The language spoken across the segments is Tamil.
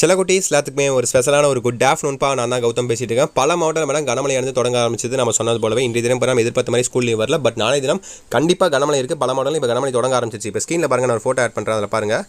சில குட்டீஸ் எல்லாத்துக்குமே ஒரு ஸ்பெஷலான ஒரு குட் ஆஃப்டர்நூன்பா நான் தான் கௌதம் பேசிட்டு இருக்கேன். பல மாவட்டம் மேடம் கனமழையானது தொடங்க ஆரம்பிச்சது நம்ம சொன்னது போலவே. இன்றைய தினம் நம்ம எதிர்பார்த்த மாதிரி ஸ்கூல் லீவ் வரல. பட் நாளை தினம் கண்டிப்பாக கனமழை இருக்குது பல மாவட்டம் இப்போ கனமழை தொடங்க ஆரம்பிச்சிச்சு இப்போ ஸ்க்ரீனில் பாருங்கள் நான் ஒரு ஃபோட்டோ ஆட் பண்ணுறேன் அதில் பாருங்கள்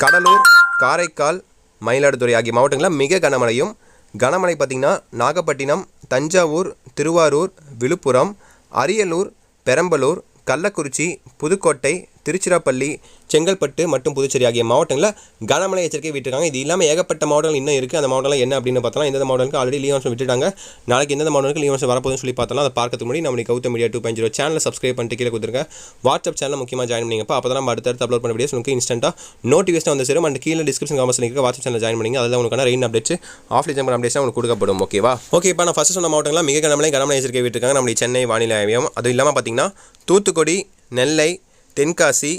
கடலூர் காரைக்கால் மயிலாடுதுறை ஆகிய மாவட்டங்களில் மிக கனமழையும் கனமழை பார்த்திங்கன்னா நாகப்பட்டினம் தஞ்சாவூர் திருவாரூர் விழுப்புரம் அரியலூர் பெரம்பலூர் கள்ளக்குறிச்சி புதுக்கோட்டை திருச்சிராப்பள்ளி செங்கல்பட்டு மற்றும் புதுச்சேரி ஆகிய மாவட்டங்களில் கனமழை எச்சரிக்கை விட்டுருக்காங்க. இது இல்லாமல் ஏகப்பட்ட மாவட்டங்கள் இன்னும் இருக்குது அந்த மாவட்டம்லாம் என்ன அப்படின்னு பார்த்தலாம் எந்தெந்த மாவட்டங்களுக்கு ஆல்ரெடி லீவ் விட்டுட்டாங்க. நாளைக்கு எந்தெந்த மாவட்டங்களுக்கு லீவ் வரப்போகுதுன்னு சொல்லி பார்த்தலாம் அதை பார்க்கறதுக்கு முன்னாடி நம்ம Gautam media two point zero சேனலை சப்ஸ்கிரைப் பண்ணிட்டு கீழே கொடுத்துருங்க. வாட்ஸ்அப் சேனல் முக்கியமாக ஜாயின் பண்ணிங்கப்பா. அப்போ தான் நம்ம அடுத்தடுத்து அப்லோட் பண்ண வீடியோஸ் உங்களுக்கு இன்ஸ்டன்ட்டாக நோட்டிஃபிகேஷன் வந்து சேரும். அண்ட் கீழே டிஸ்கிரிப்ஷன் காமர்ஸ் இருக்க. வாட்ஸ்அப் சேனல் ஜாயின் பண்ணிங்க. அதில் உங்களுக்கான rain updates of December updates உங்களுக்கு கொடுக்கப்படும். ஓகேவா ஓகே இப்போ நான் ஃபஸ்ட்டு சொன்ன மாவட்டங்களில் மிக கனமழை கனமழை எச்சரிக்கை விட்டுருக்காங்க நம்மளுடைய சென்னை வானிலை ஆய்வியம் அது இல்லாமல் பார்த்தீங்கன்னா தூத்துக்குடி நெல்லை தென்காசி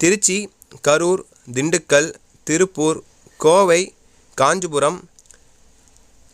திருச்சி கரூர் திண்டுக்கல் திருப்பூர் கோவை காஞ்சிபுரம்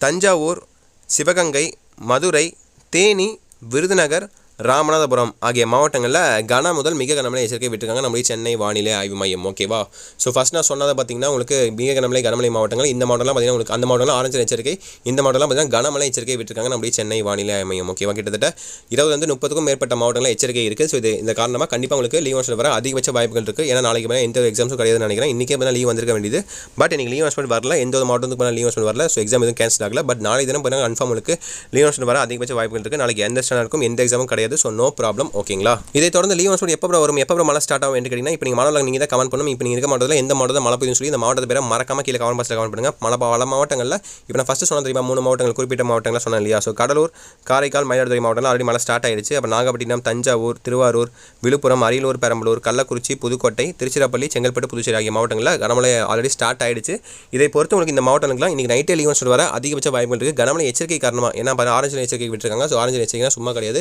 தஞ்சாவூர் சிவகங்கை மதுரை தேனி விருதுநகர் ராமநாதபுரம் ஆகிய மாவட்டங்களில் கன முதல் மிக கனமழை எச்சரிக்கை விட்டுருக்காங்க. நம்மளுடைய சென்னை வானிலை ஆய்வு மையம் ஓகேவா ஸோ ஃபஸ்ட் நான் சொன்னதை பார்த்தீங்கன்னா உங்களுக்கு மிக கனமழை கனமழை மாவட்டங்கள் இந்த மாவட்டம்லாம் பார்த்தீங்கன்னா உங்களுக்கு அந்த மாவட்டம்லாம் ஆரஞ்சு எச்சரிக்கை இந்த மாவட்டம்லாம் பார்த்தீங்கன்னா கனமழை எச்சரிக்கை விட்டுருக்காங்க. நம்மளுடைய சென்னை வானிலை ஆய்வு மையம் ஓகேவா கிட்டத்தட்ட இருபதுலேருந்து முப்பதுக்கும் மேற்பட்ட மாவட்டங்களில் எச்சரிக்கை இருக்குது ஸோ இது இந்த காரணமாக கண்டிப்பாக உங்களுக்கு லீவ் ஹாஸ்பிட்டல் வர அதிகபட்ச வாய்ப்புகள் இருக்குது ஏன்னா நாளைக்கு மேலே எந்த எக்ஸாம்ஸும் கிடையாதுன்னு நினைக்கிறேன். இன்றைக்கே பார்த்தா லீவ் வந்திருக்க வேண்டியது. பட் எனக்கு லீவ் ஹாஸ்பிட்டல் வரல. எந்த ஒரு மாவட்டத்துக்கு லீவ் ஹாஸ்பிட்டல் வரல. ஸோ எக்ஸாம் எதுவும் கேன்சல் ஆகல. பட் நாளை தினம் பார்த்தீங்கன்னா கன்ஃபார்ம் உங்களுக்கு லீவ் ஹாஸ்பிட்டல் வர அதிகபட்ச வாய்ப்புகள் இருக்குது நாளைக்கு எந்த ஸ்டாண்டர்டுக்கும் எந்த எக்ஸாமும் கிடையாது. ஸோ நோ ப்ராப்ளம் ஓகேங்களா இதை தொடர்ந்து லீவ் ஹாஸ்பிட்டல் எப்போ வரும் எப்போ மழை ஸ்டார்ட் ஆகும் என்று கேட்டிங்கன்னா இப்போ நீங்கள் மாநிலம் நீங்கள் தான் கமெண்ட் பண்ணும். இப்போ நீங்கள் இருக்க மாவட்டத்தில் எந்த மாவட்டத்தில் மழை பெய்யும் சொல்லி இந்த மாவட்டத்தை பேரை மறக்காம கீழே கமெண்ட் பாக்ஸில் கமெண்ட் மழை பல மாவட்டங்களில் இப்போ நான் ஃபஸ்ட்டு சொன்ன தெரியுமா? மூணு மாவட்டங்கள் குறிப்பிட்ட மாவட்டங்கள் சொன்னேன் இல்லையா? ஸோ கடலூர் காரைக்கால் மயிலாடுதுறை மாவட்டத்தில் ஆல்ரெடி மழை ஸ்டார்ட் ஆயிடுச்சு. அப்போ நாகப்பட்டினம் தஞ்சாவூர் திருவாரூர் விழுப்புரம் அரியலூர் பெரம்பலூர் கள்ளக்குறிச்சி புதுக்கோட்டை திருச்சிராப்பள்ளி செங்கல்பட்டு புதுச்சேரி ஆகிய மாவட்டங்களில் கனமழை ஆல்ரெடி ஸ்டார்ட் ஆயிடுச்சு. இதை பொறுத்து உங்களுக்கு இந்த மாவட்டங்களுக்குலாம் இன்றைக்கி நைட்டே லீவ் வர அதிகபட்ச வாய்ப்புகள் இருக்குது கனமழை எச்சரிக்கை காரணமாக ஏன்னா ஆரஞ்சு எச்சரிக்கை விட்டுருக்காங்க. ஸோ ஆரஞ்சு எச்சரிக்கை சும்மா கிடையாது.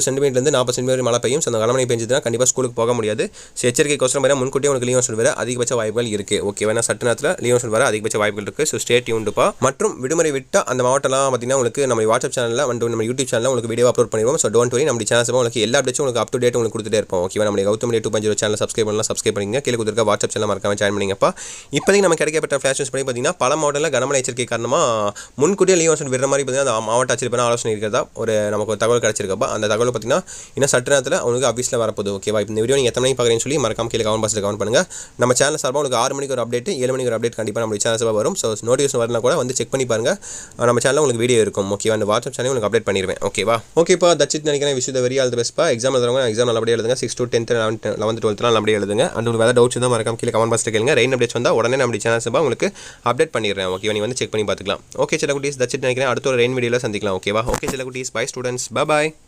இருபது சென்டிமீட்டர்லேருந்து நாற்பது சென்டிமீட்டர் மழை பெய்யும். ஸோ அந்த கனமழை பெஞ்சதுன்னா கண்டிப்பாக ஸ்கூலுக்கு போக முடியாது. ஸோ எச்சரிக்கைக்கோசரம் வேறு முன்கூட்டியே உங்களுக்கு லீவ் சொல்வார் அதிகபட்ச வாய்ப்புகள் இருக்குது ஓகே வேணா சட்ட நேரத்தில் லீவ் சொல்வார் அதிகபட்ச வாய்ப்புகள் இருக்குது ஸோ ஸ்டேட் யூண்டுப்பா மற்றும் விடுமுறை விட்டால் அந்த மாவட்டம்லாம் பார்த்தீங்கன்னா உங்களுக்கு நம்ம வாட்ஸ்அப் சேனலில் வந்து நம்ம யூடியூப் சேனலில் உங்களுக்கு வீடியோ அப்லோட் பண்ணிடுவோம். ஸோ டோன்ட் வரி நம்ம சேனல்ஸ் உங்களுக்கு எல்லா அப்டேட்ஸும் உங்களுக்கு அப் டு டேட் உங்களுக்கு கொடுத்துட்டே இருப்போம். ஓகேவா நம்ம கௌதம் டூ பஞ்சு சேனல் சப்ஸ்கிரைப் பண்ணலாம். சப்ஸ்கிரைப் பண்ணிங்க கீழே கொடுத்துருக்க வாட்ஸ்அப் சேனல் மறக்காம ஜாயின் பண்ணிங்கப்பா. இப்போதைக்கு நம்ம கிடைக்கப்பட்ட ஃபிளாஷ் நியூஸ் பண்ணி பார்த்தீங்கன்னா பல மாவட்டங்களில் கனமழை எச்சரிக்கை காரணமாக முன்கூட்டியே லீவ் ஆப்ஷன் விடுற மாதிரி பார்த்தீங்கன்னா அந்த மாவட்ட ஆட்சியர் ஆலோசனை இருக்கிறதா? ஒரு நமக்கு ஒரு தகவல் கிடச்சிருக்கப்பா. அந்த தகவல் பார்த்தீங்கன்னா இன்னும் சட்ட நேரத்தில் உங்களுக்கு ஆஃபீஸில் வரப்போகுது ஓகேவா இப்போ இந்த வீடியோ நீங்கள் எத்தனை மணிக்கு பார்க்குறேன்னு சொல்லி மறக்காம கீழே கவன் பஸ்ஸில் கவுண்ட் பண்ணுங்கள் நம்ம சேனல் சார்பாக உங்களுக்கு ஆறு மணிக்கு ஒரு அப்டேட் ஏழு மணிக்கு ஒரு அப்டேட் கண்டிப்பாக நம்ம சேனல் சார்பாக வரும். ஸோ நோட்டிஃபிகேஷன் வரலாம் கூட வந்து செக் பண்ணி பாருங்கள் நம்ம சேனலில் உங்களுக்கு வீடியோ இருக்கும் ஓகேவா அந்த வாட்ஸ்அப் சேனல் உங்களுக்கு அப்டேட் பண்ணிடுவேன் ஓகேவா ஓகேப்பா தச்சித் நினைக்கிறேன். விஷயம் வெரி ஆல் பெஸ்ட்பா எக்ஸாம் எழுதுறவங்க எக்ஸாம் நல்லபடியாக எழுதுங்க. Six to tenth eleventh eleventh டுவெல்த்லாம் நல்லபடியாக எழுதுங்க. அந்த உங்களுக்கு வேறு டவுட்ஸ் தான் மறக்காம கீழே கமெண்ட் பாஸ்ட்டு கேளுங்க. ரெயின் அப்டேட்ஸ் வந்தால் உடனே நம்ம சேனல் சார்பாக உங்களுக்கு அப்டேட் பண்ணிடுறேன் ஓகேவா நீ வந்து செக் பண்ணி பார்த்துக்கலாம். ஓகே சில குட்டீஸ் தச்சித் நினைக்கிறேன். அடுத்த ஒரு ரெயின் வீடியோவில் சந்திக்கலாம் ஓகேவா ஓகே சில குட்டீஸ் பை ஸ்டூடெண்ட்ஸ் பாய்